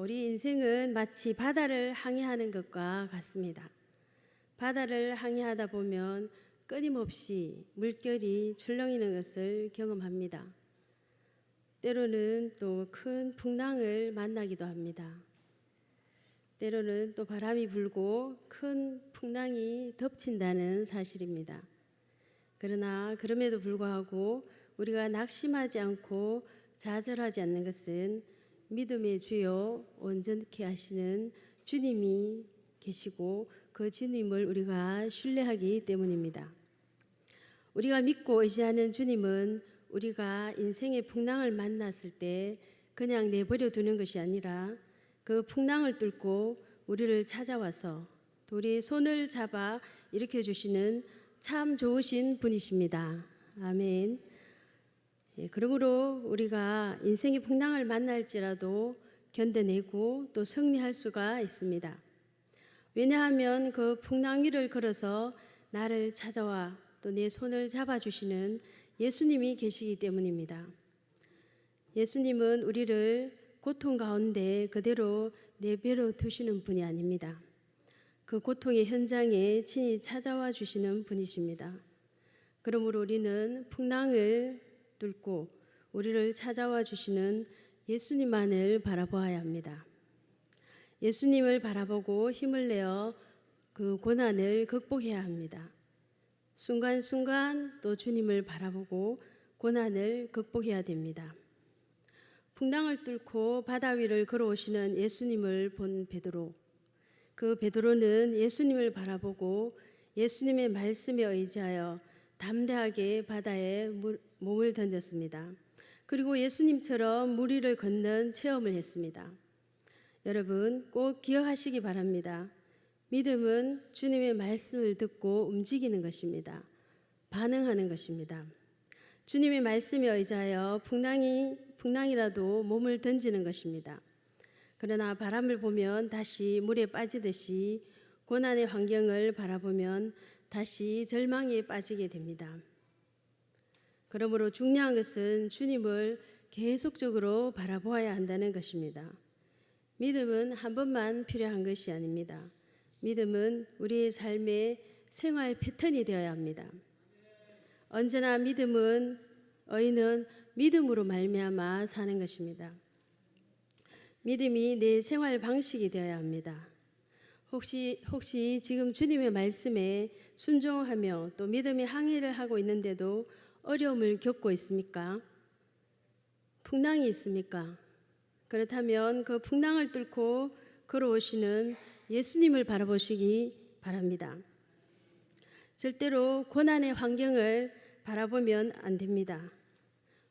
우리 인생은 마치 바다를 항해하는 것과 같습니다. 바다를 항해하다 보면 끊임없이 물결이 출렁이는 것을 경험합니다. 때로는 또 큰 풍랑을 만나기도 합니다. 때로는 또 바람이 불고 큰 풍랑이 덮친다는 사실입니다. 그러나 그럼에도 불구하고 우리가 낙심하지 않고 좌절하지 않는 것은 믿음의 주요 온전케 하시는 주님이 계시고 그 주님을 우리가 신뢰하기 때문입니다. 우리가 믿고 의지하는 주님은 우리가 인생의 풍랑을 만났을 때 그냥 내버려 두는 것이 아니라 그 풍랑을 뚫고 우리를 찾아와서 또 우리의 손을 잡아 일으켜 주시는 참 좋으신 분이십니다. 아멘. 예, 그러므로 우리가 인생의 풍랑을 만날지라도 견뎌내고 또 승리할 수가 있습니다. 왜냐하면 그 풍랑 위를 걸어서 나를 찾아와 또 내 손을 잡아주시는 예수님이 계시기 때문입니다. 예수님은 우리를 고통 가운데 그대로 내버려 두시는 분이 아닙니다. 그 고통의 현장에 친히 찾아와 주시는 분이십니다. 그러므로 우리는 풍랑을 뚫고 우리를 찾아와 주시는 예수님만을 바라보아야 합니다. 예수님을 바라보고 힘을 내어 그 고난을 극복해야 합니다. 순간순간 또 주님을 바라보고 고난을 극복해야 됩니다. 풍랑을 뚫고 바다 위를 걸어오시는 예수님을 본 베드로. 그 베드로는 예수님을 바라보고 예수님의 말씀에 의지하여 담대하게 바다에 몸을 던졌습니다. 그리고 예수님처럼 물 위를 걷는 체험을 했습니다. 여러분 꼭 기억하시기 바랍니다. 믿음은 주님의 말씀을 듣고 움직이는 것입니다. 반응하는 것입니다. 주님의 말씀에 의지하여 풍랑이 풍랑이라도 몸을 던지는 것입니다. 그러나 바람을 보면 다시 물에 빠지듯이 고난의 환경을 바라보면 다시 절망에 빠지게 됩니다. 그러므로 중요한 것은 주님을 계속적으로 바라보아야 한다는 것입니다. 믿음은 한 번만 필요한 것이 아닙니다. 믿음은 우리의 삶의 생활 패턴이 되어야 합니다. 언제나 믿음은 의인은 믿음으로 말미암아 사는 것입니다. 믿음이 내 생활 방식이 되어야 합니다. 혹시 혹시 지금 주님의 말씀에 순종하며 또 믿음의 항해를 하고 있는데도 어려움을 겪고 있습니까? 풍랑이 있습니까? 그렇다면 그 풍랑을 뚫고 걸어오시는 예수님을 바라보시기 바랍니다. 절대로 고난의 환경을 바라보면 안 됩니다.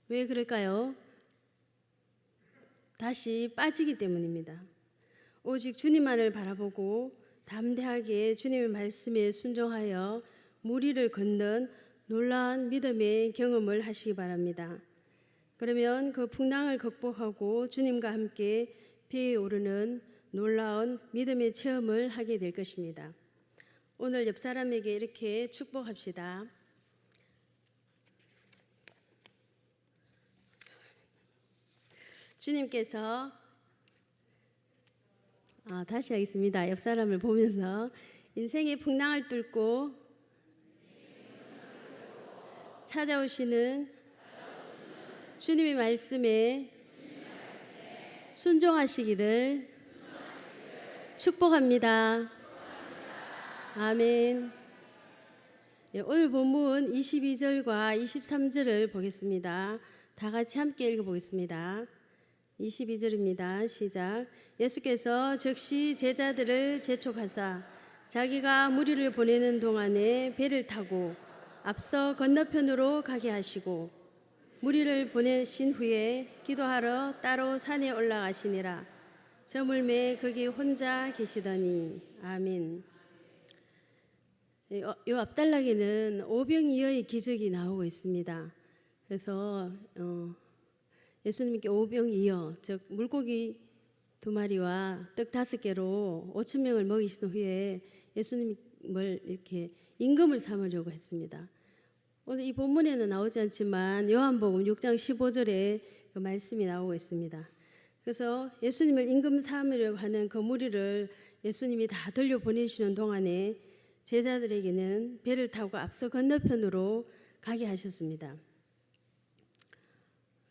왜 그럴까요? 다시 빠지기 때문입니다. 오직 주님만을 바라보고 담대하게 주님의 말씀에 순종하여 무리를 걷는 놀라운 믿음의 경험을 하시기 바랍니다. 그러면 그 풍랑을 극복하고 주님과 함께 배에 오르는 놀라운 믿음의 체험을 하게 될 것입니다. 오늘 옆 사람에게 이렇게 축복합시다. 주님께서 아, 다시 하겠습니다. 옆 사람을 보면서 인생의 풍랑을 뚫고 찾아오시는 주님의 말씀에 순종하시기를 축복합니다. 아멘. 예, 오늘 본문 22절과 23절을 보겠습니다. 다 같이 함께 읽어보겠습니다. 22절입니다. 시작. 예수께서 즉시 제자들을 재촉하사 자기가 무리를 보내는 동안에 배를 타고 앞서 건너편으로 가게 하시고 무리를 보내신 후에 기도하러 따로 산에 올라가시니라. 저물매 거기 혼자 계시더니 아멘. 이 앞달락에는 오병이어의 기적이 나오고 있습니다. 그래서 어, 예수님께 오병이어 즉 물고기 두 마리와 떡 다섯 개로 오천 명을 먹이신 후에 예수님을 이렇게 임금을 삼으려고 했습니다. 오늘 이 본문에는 나오지 않지만 요한복음 6장 15절에 그 말씀이 나오고 있습니다. 그래서 예수님을 임금 삼으려고 하는 그 무리를 예수님이 다 돌려보내시는 동안에 제자들에게는 배를 타고 앞서 건너편으로 가게 하셨습니다.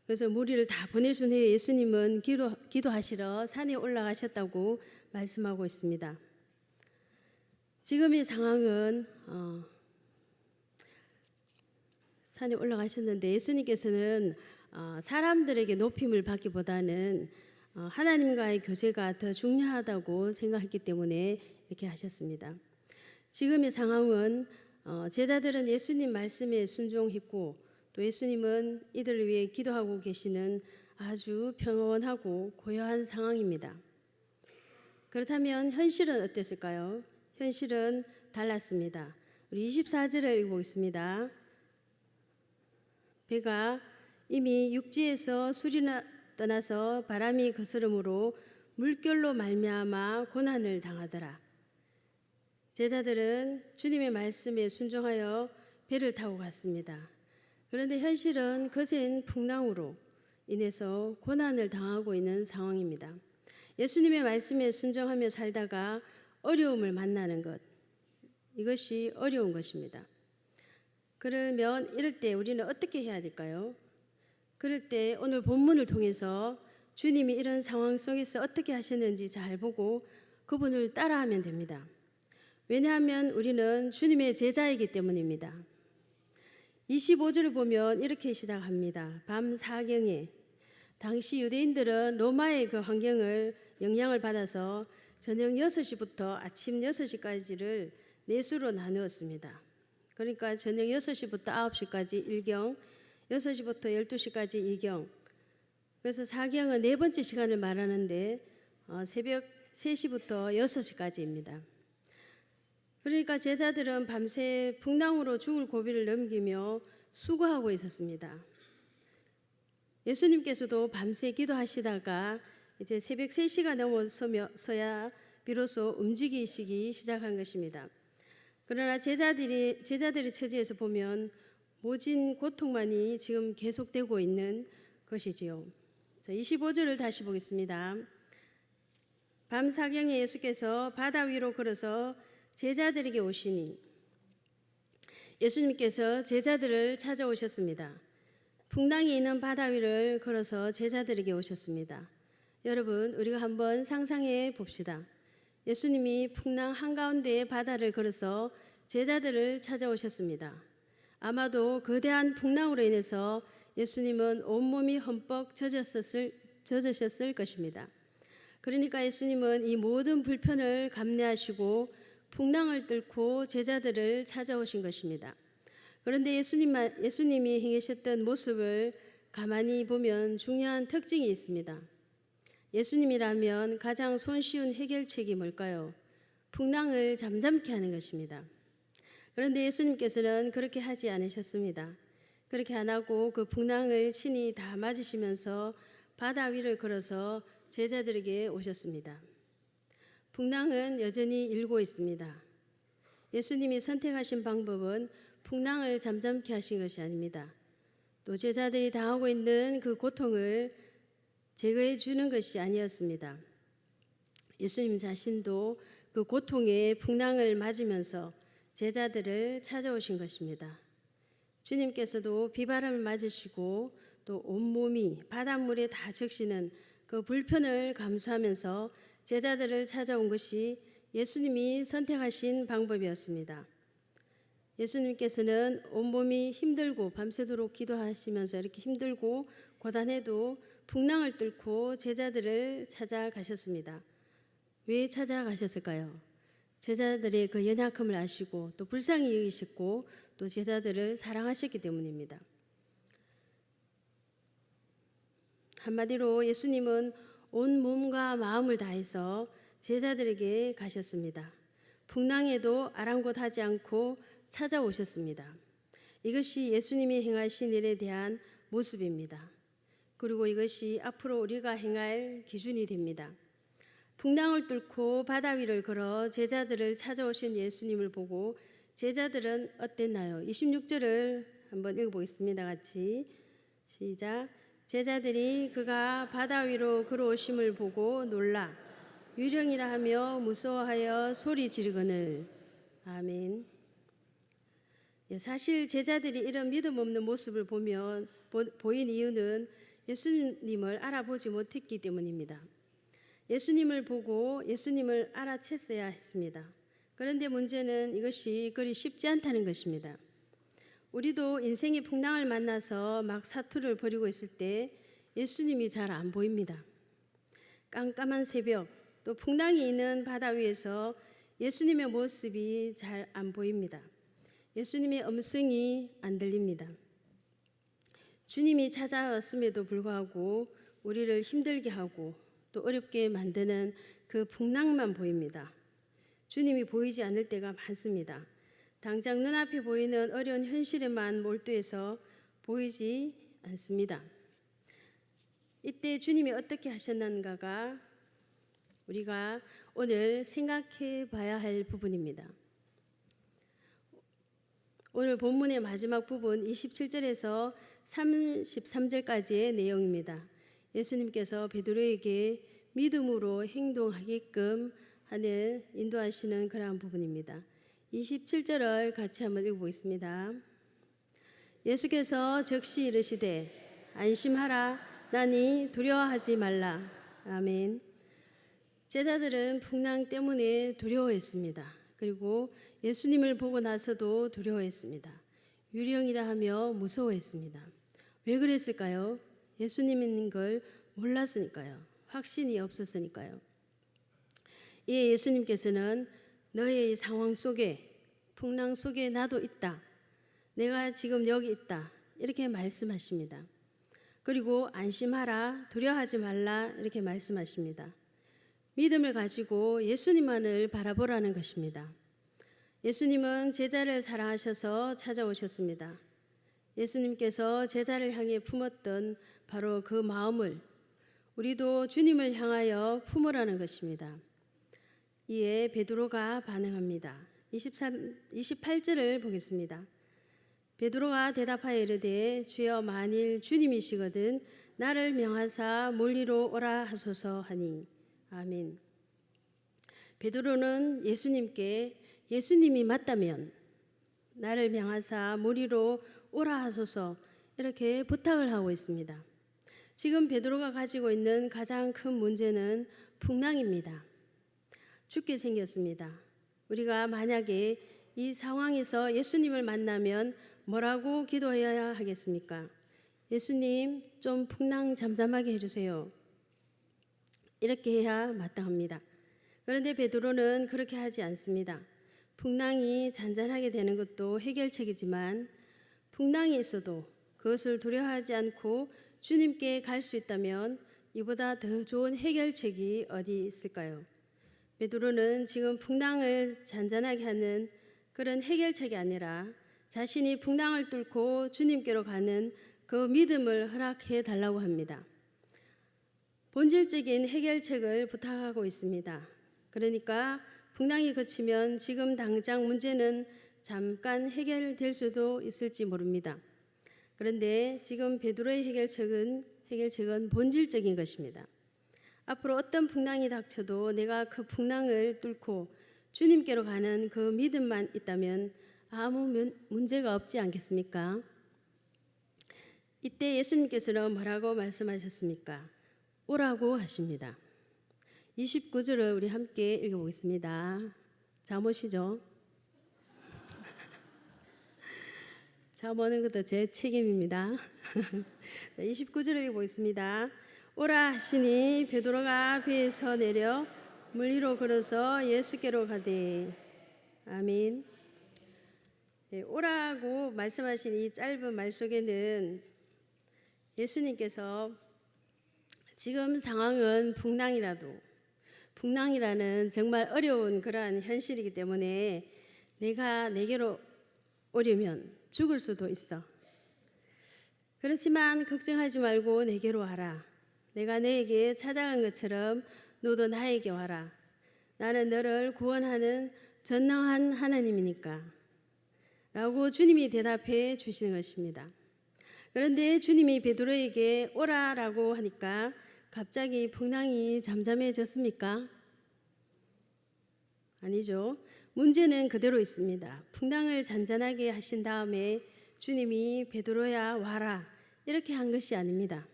그래서 무리를 다 보내준 후에 예수님은 기도, 기도하시러 산에 올라가셨다고 말씀하고 있습니다. 지금의 상황은 어, 산에 올라가셨는데 예수님께서는 어, 사람들에게 높임을 받기보다는 어, 하나님과의 교제가 더 중요하다고 생각했기 때문에 이렇게 하셨습니다. 지금의 상황은 어, 제자들은 예수님 말씀에 순종했고 또 예수님은 이들을 위해 기도하고 계시는 아주 평온하고 고요한 상황입니다. 그렇다면 현실은 어땠을까요? 현실은 달랐습니다. 우리 24절을 읽어보겠습니다. 배가 이미 육지에서 수리나 떠나서 바람이 거스름으로 물결로 말미암아 고난을 당하더라. 제자들은 주님의 말씀에 순종하여 배를 타고 갔습니다. 그런데 현실은 거센 풍랑으로 인해서 고난을 당하고 있는 상황입니다. 예수님의 말씀에 순종하며 살다가 어려움을 만나는 것 이것이 어려운 것입니다. 그러면 이럴 때 우리는 어떻게 해야 될까요? 그럴 때 오늘 본문을 통해서 주님이 이런 상황 속에서 어떻게 하셨는지 잘 보고 그분을 따라하면 됩니다. 왜냐하면 우리는 주님의 제자이기 때문입니다. 25절을 보면 이렇게 시작합니다. 밤 사경에 당시 유대인들은 로마의 그 환경을 영향을 받아서 저녁 6시부터 아침 6시까지를 내수로 나누었습니다. 그러니까 저녁 6시부터 9시까지 1경, 6시부터 12시까지 2경. 그래서 4경은 네 번째 시간을 말하는데 어, 새벽 3시부터 6시까지입니다. 그러니까 제자들은 밤새 풍랑으로 죽을 고비를 넘기며 수고하고 있었습니다. 예수님께서도 밤새 기도하시다가 이제 새벽 3시가 넘어서야 비로소 움직이시기 시작한 것입니다. 그러나 제자들이 제자들의 처지에서 보면 모진 고통만이 지금 계속되고 있는 것이지요. 자, 25절을 다시 보겠습니다. 밤 사경에 예수께서 바다 위로 걸어서 제자들에게 오시니 예수님께서 제자들을 찾아오셨습니다. 풍랑이 있는 바다 위를 걸어서 제자들에게 오셨습니다. 여러분, 우리가 한번 상상해 봅시다. 예수님이 풍랑 한가운데의 바다를 걸어서 제자들을 찾아오셨습니다. 아마도 거대한 풍랑으로 인해서 예수님은 온몸이 흠뻑 젖었을, 젖으셨을 것입니다. 그러니까 예수님은 이 모든 불편을 감내하시고 풍랑을 뚫고 제자들을 찾아오신 것입니다. 그런데 예수님, 예수님이 행하셨던 모습을 가만히 보면 중요한 특징이 있습니다. 예수님이라면 가장 손쉬운 해결책이 뭘까요? 풍랑을 잠잠케 하는 것입니다. 그런데 예수님께서는 그렇게 하지 않으셨습니다. 그렇게 안 하고 그 풍랑을 친히 다 맞으시면서 바다 위를 걸어서 제자들에게 오셨습니다. 풍랑은 여전히 일고 있습니다. 예수님이 선택하신 방법은 풍랑을 잠잠케 하신 것이 아닙니다. 또 제자들이 당하고 있는 그 고통을 제거해 주는 것이 아니었습니다. 예수님 자신도 그 고통의 풍랑을 맞으면서 제자들을 찾아오신 것입니다. 주님께서도 비바람을 맞으시고 또 온몸이 바닷물에 다 적시는 그 불편을 감수하면서 제자들을 찾아온 것이 예수님이 선택하신 방법이었습니다. 예수님께서는 온몸이 힘들고 밤새도록 기도하시면서 이렇게 힘들고 고단해도 풍랑을 뚫고 제자들을 찾아가셨습니다. 왜 찾아가셨을까요? 제자들의 그 연약함을 아시고 또 불쌍히 여기셨고 또 제자들을 사랑하셨기 때문입니다. 한마디로 예수님은 온 몸과 마음을 다해서 제자들에게 가셨습니다. 풍랑에도 아랑곳하지 않고 찾아오셨습니다. 이것이 예수님이 행하신 일에 대한 모습입니다. 그리고 이것이 앞으로 우리가 행할 기준이 됩니다. 풍랑을 뚫고 바다 위를 걸어 제자들을 찾아오신 예수님을 보고 제자들은 어땠나요? 26절을 한번 읽어보겠습니다. 같이 시작. 제자들이 그가 바다 위로 걸어오심을 보고 놀라 유령이라 하며 무서워하여 소리 지르거늘 아멘. 예, 사실 제자들이 이런 믿음 없는 모습을 보면 보, 보인 이유는 예수님을 알아보지 못했기 때문입니다. 예수님을 보고 예수님을 알아챘어야 했습니다. 그런데 문제는 이것이 그리 쉽지 않다는 것입니다. 우리도 인생의 풍랑을 만나서 막 사투를 벌이고 있을 때 예수님이 잘 안 보입니다. 깜깜한 새벽 또 풍랑이 있는 바다 위에서 예수님의 모습이 잘 안 보입니다. 예수님의 음성이 안 들립니다. 주님이 찾아왔음에도 불구하고 우리를 힘들게 하고 또 어렵게 만드는 그 풍랑만 보입니다. 주님이 보이지 않을 때가 많습니다. 당장 눈앞에 보이는 어려운 현실에만 몰두해서 보이지 않습니다. 이때 주님이 어떻게 하셨는가가 우리가 오늘 생각해 봐야 할 부분입니다. 오늘 본문의 마지막 부분 27절에서 33절까지의 내용입니다. 예수님께서 베드로에게 믿음으로 행동하게끔 하는 인도하시는 그러한 부분입니다. 27절을 같이 한번 읽어보겠습니다. 예수께서 즉시 이르시되 안심하라 나니 두려워하지 말라. 아멘. 제자들은 풍랑 때문에 두려워했습니다. 그리고 예수님을 보고 나서도 두려워했습니다. 유령이라 하며 무서워했습니다. 왜 그랬을까요? 예수님인 걸 몰랐으니까요. 확신이 없었으니까요. 이에 예수님께서는 너의 상황 속에 풍랑 속에 나도 있다. 내가 지금 여기 있다. 이렇게 말씀하십니다. 그리고 안심하라, 두려워하지 말라 이렇게 말씀하십니다. 믿음을 가지고 예수님만을 바라보라는 것입니다. 예수님은 제자를 사랑하셔서 찾아오셨습니다. 예수님께서 제자를 향해 품었던 바로 그 마음을 우리도 주님을 향하여 품으라는 것입니다. 이에 베드로가 반응합니다. 23, 28절을 보겠습니다. 베드로가 대답하여 이르되 주여 만일 주님이시거든 나를 명하사 몰리로 오라 하소서 하니 아멘. 베드로는 예수님께 예수님이 맞다면 나를 명하사 무리로 오라 하소서 이렇게 부탁을 하고 있습니다. 지금 베드로가 가지고 있는 가장 큰 문제는 풍랑입니다. 죽게 생겼습니다. 우리가 만약에 이 상황에서 예수님을 만나면 뭐라고 기도해야 하겠습니까? 예수님, 좀 풍랑 잠잠하게 해주세요. 이렇게 해야 마땅합니다. 그런데 베드로는 그렇게 하지 않습니다. 풍랑이 잔잔하게 되는 것도 해결책이지만 풍랑이 있어도 그것을 두려워하지 않고 주님께 갈 수 있다면 이보다 더 좋은 해결책이 어디 있을까요? 베드로는 지금 풍랑을 잔잔하게 하는 그런 해결책이 아니라 자신이 풍랑을 뚫고 주님께로 가는 그 믿음을 허락해 달라고 합니다. 본질적인 해결책을 부탁하고 있습니다. 그러니까 풍랑이 그치면 지금 당장 문제는 잠깐 해결될 수도 있을지 모릅니다. 그런데 지금 베드로의 해결책은 해결책은 본질적인 것입니다. 앞으로 어떤 풍랑이 닥쳐도 내가 그 풍랑을 뚫고 주님께로 가는 그 믿음만 있다면 아무 문제가 없지 않겠습니까? 이때 예수님께서는 뭐라고 말씀하셨습니까? 오라고 하십니다. 29절을 우리 함께 읽어보겠습니다. 잠오시죠? 잠오는 것도 제 책임입니다. 29절을 읽어보겠습니다. 오라 하시니 베드로가 배에서 내려 물 위로 걸어서 예수께로 가되 아멘. 네, 오라고 말씀하신 이 짧은 말 속에는 예수님께서 지금 상황은 풍랑이라도 풍랑이라는 정말 어려운 그러한 현실이기 때문에 내가 내게로 오려면 죽을 수도 있어. 그렇지만 걱정하지 말고 내게로 와라. 내가 너에게 찾아간 것처럼 너도 나에게 와라. 나는 너를 구원하는 전능한 하나님이니까. 라고 주님이 대답해 주시는 것입니다. 그런데 주님이 베드로에게 오라라고 하니까 갑자기 풍랑이 잠잠해졌습니까? 아니죠. 문제는 그대로 있습니다. 풍랑을 잔잔하게 하신 다음에 주님이 베드로야 와라 이렇게 한 것이 아닙니다.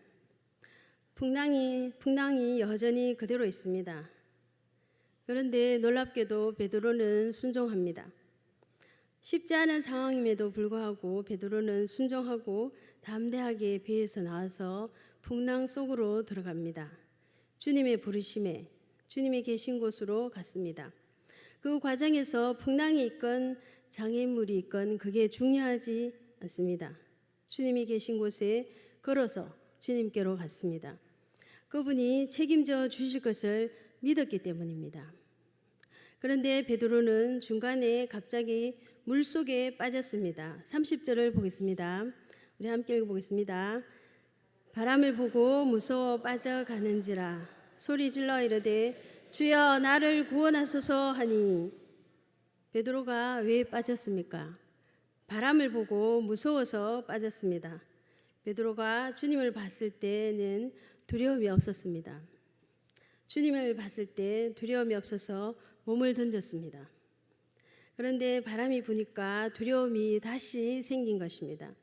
풍랑이 풍랑이 여전히 그대로 있습니다. 그런데 놀랍게도 베드로는 순종합니다. 쉽지 않은 상황임에도 불구하고 베드로는 순종하고 담대하게 배에서 나와서 풍랑 속으로 들어갑니다. 주님의 부르심에 주님이 계신 곳으로 갔습니다. 그 과정에서 풍랑이 있건 장애물이 있건 그게 중요하지 않습니다. 주님이 계신 곳에 걸어서 주님께로 갔습니다. 그분이 책임져 주실 것을 믿었기 때문입니다. 그런데 베드로는 중간에 갑자기 물 속에 빠졌습니다. 30절을 보겠습니다. 우리 함께 읽어보겠습니다. 바람을 보고 무서워 빠져가는지라 소리 질러 이르되 주여 나를 구원하소서 하니 베드로가 왜 빠졌습니까? 바람을 보고 무서워서 빠졌습니다. 베드로가 주님을 봤을 때는 두려움이 없었습니다. 주님을 봤을 때 두려움이 없어서 몸을 던졌습니다. 그런데 바람이 부니까 두려움이 다시 생긴 것입니다.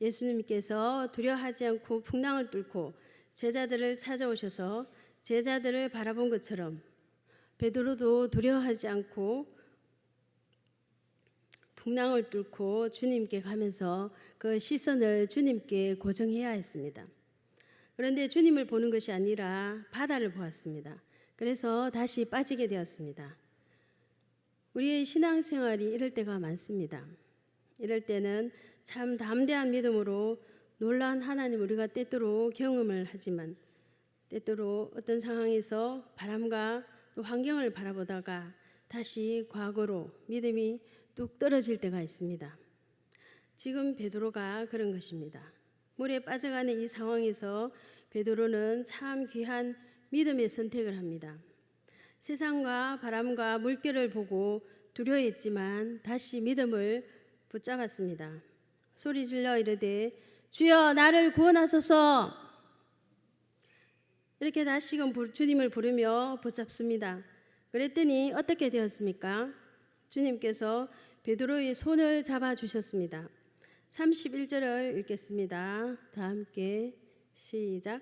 예수님께서 두려워하지 않고 풍랑을 뚫고 제자들을 찾아오셔서 제자들을 바라본 것처럼 베드로도 두려워하지 않고 풍랑을 뚫고 주님께 가면서 그 시선을 주님께 고정해야 했습니다. 그런데 주님을 보는 것이 아니라 바다를 보았습니다. 그래서 다시 빠지게 되었습니다. 우리의 신앙생활이 이럴 때가 많습니다. 이럴 때는 참 담대한 믿음으로 놀라운 하나님 우리가 때때로 경험을 하지만 때때로 어떤 상황에서 바람과 또 환경을 바라보다가 다시 과거로 믿음이 뚝 떨어질 때가 있습니다. 지금 베드로가 그런 것입니다. 물에 빠져가는 이 상황에서 베드로는 참 귀한 믿음의 선택을 합니다. 세상과 바람과 물결을 보고 두려워했지만 다시 믿음을 붙잡았습니다. 소리 질러 이르되 주여 나를 구원하소서 이렇게 다시금 주님을 부르며 붙잡습니다. 그랬더니 어떻게 되었습니까? 주님께서 베드로의 손을 잡아 주셨습니다. 31절을 읽겠습니다. 다 함께 시작.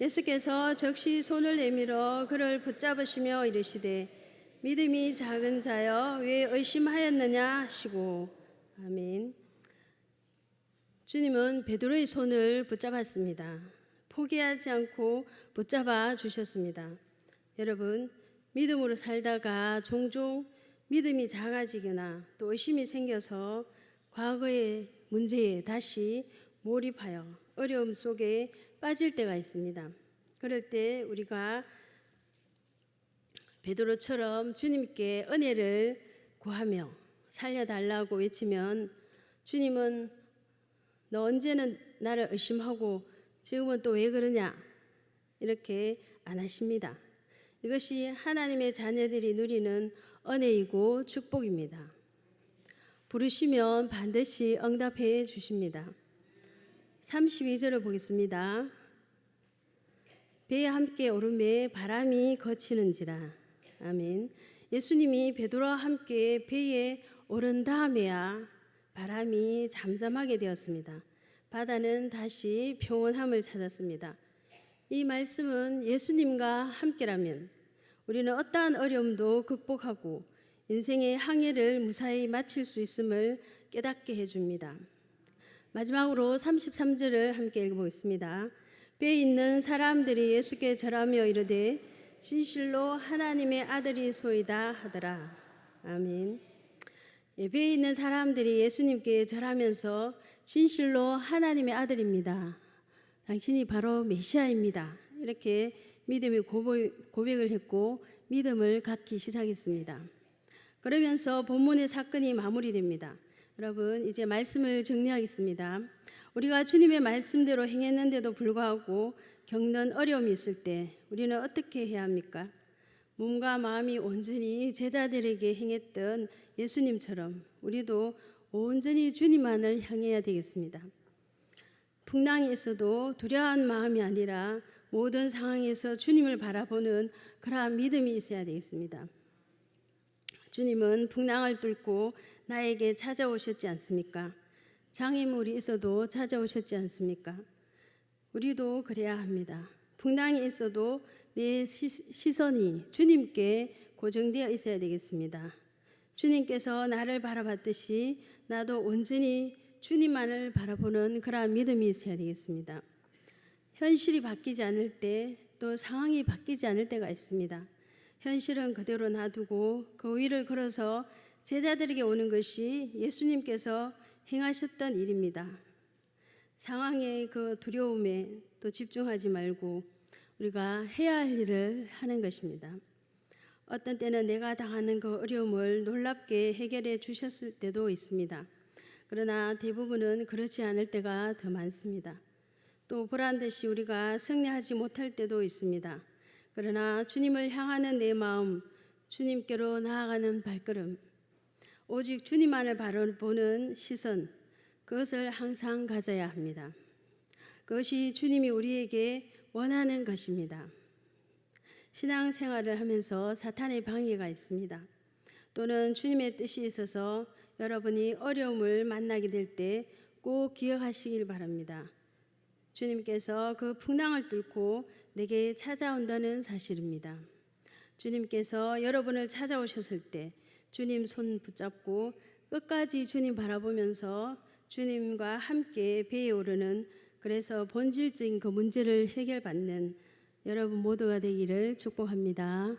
예수께서 적시 손을 내밀어 그를 붙잡으시며 이르시되 믿음이 작은 자여 왜 의심하였느냐 하시고 아멘. 주님은 베드로의 손을 붙잡았습니다. 포기하지 않고 붙잡아 주셨습니다. 여러분, 믿음으로 살다가 종종 믿음이 작아지거나 또 의심이 생겨서 과거의 문제에 다시 몰입하여 어려움 속에 빠질 때가 있습니다. 그럴 때 우리가 베드로처럼 주님께 은혜를 구하며 살려달라고 외치면 주님은 너 언제는 나를 의심하고 지금은 또 왜 그러냐 이렇게 안 하십니다. 이것이 하나님의 자녀들이 누리는 은혜이고 축복입니다. 부르시면 반드시 응답해 주십니다. 32절을 보겠습니다. 배에 함께 오름에 바람이 거치는지라. 아멘. 예수님이 베드로와 함께 배에 오른 다음에야 바람이 잠잠하게 되었습니다. 바다는 다시 평온함을 찾았습니다. 이 말씀은 예수님과 함께라면 우리는 어떠한 어려움도 극복하고 인생의 항해를 무사히 마칠 수 있음을 깨닫게 해줍니다. 마지막으로 33절을 함께 읽어보겠습니다. 배에 있는 사람들이 예수께 절하며 이르되 진실로 하나님의 아들이 소이다 하더라. 아멘. 예, 배에 있는 사람들이 예수님께 절하면서 진실로 하나님의 아들입니다. 당신이 바로 메시아입니다. 이렇게 믿음의 고백을 했고 믿음을 갖기 시작했습니다. 그러면서 본문의 사건이 마무리됩니다. 여러분 이제 말씀을 정리하겠습니다. 우리가 주님의 말씀대로 행했는데도 불구하고 겪는 어려움이 있을 때 우리는 어떻게 해야 합니까? 몸과 마음이 온전히 제자들에게 행했던 예수님처럼 우리도 온전히 주님만을 향해야 되겠습니다. 풍랑이 있어도 두려운 마음이 아니라 모든 상황에서 주님을 바라보는 그러한 믿음이 있어야 되겠습니다. 주님은 풍랑을 뚫고 나에게 찾아오셨지 않습니까? 장애물이 있어도 찾아오셨지 않습니까? 우리도 그래야 합니다. 풍랑이 있어도 내 시- 시선이 주님께 고정되어 있어야 되겠습니다. 주님께서 나를 바라봤듯이 나도 온전히 주님만을 바라보는 그러한 믿음이 있어야 되겠습니다. 현실이 바뀌지 않을 때 또 상황이 바뀌지 않을 때가 있습니다. 현실은 그대로 놔두고 그 위를 걸어서 제자들에게 오는 것이 예수님께서 행하셨던 일입니다. 상황의 그 두려움에 또 집중하지 말고 우리가 해야 할 일을 하는 것입니다. 어떤 때는 내가 당하는 그 어려움을 놀랍게 해결해 주셨을 때도 있습니다. 그러나 대부분은 그렇지 않을 때가 더 많습니다. 또 보란 듯이 우리가 승리하지 못할 때도 있습니다. 그러나 주님을 향하는 내 마음, 주님께로 나아가는 발걸음, 오직 주님만을 바라보는 시선, 그것을 항상 가져야 합니다. 그것이 주님이 우리에게 원하는 것입니다. 신앙 생활을 하면서 사탄의 방해가 있습니다. 또는 주님의 뜻이 있어서 여러분이 어려움을 만나게 될 때 꼭 기억하시길 바랍니다. 주님께서 그 풍랑을 뚫고 내게 찾아온다는 사실입니다. 주님께서 여러분을 찾아오셨을 때 주님 손 붙잡고 끝까지 주님 바라보면서 주님과 함께 배에 오르는 그래서 본질적인 그 문제를 해결받는 여러분 모두가 되기를 축복합니다.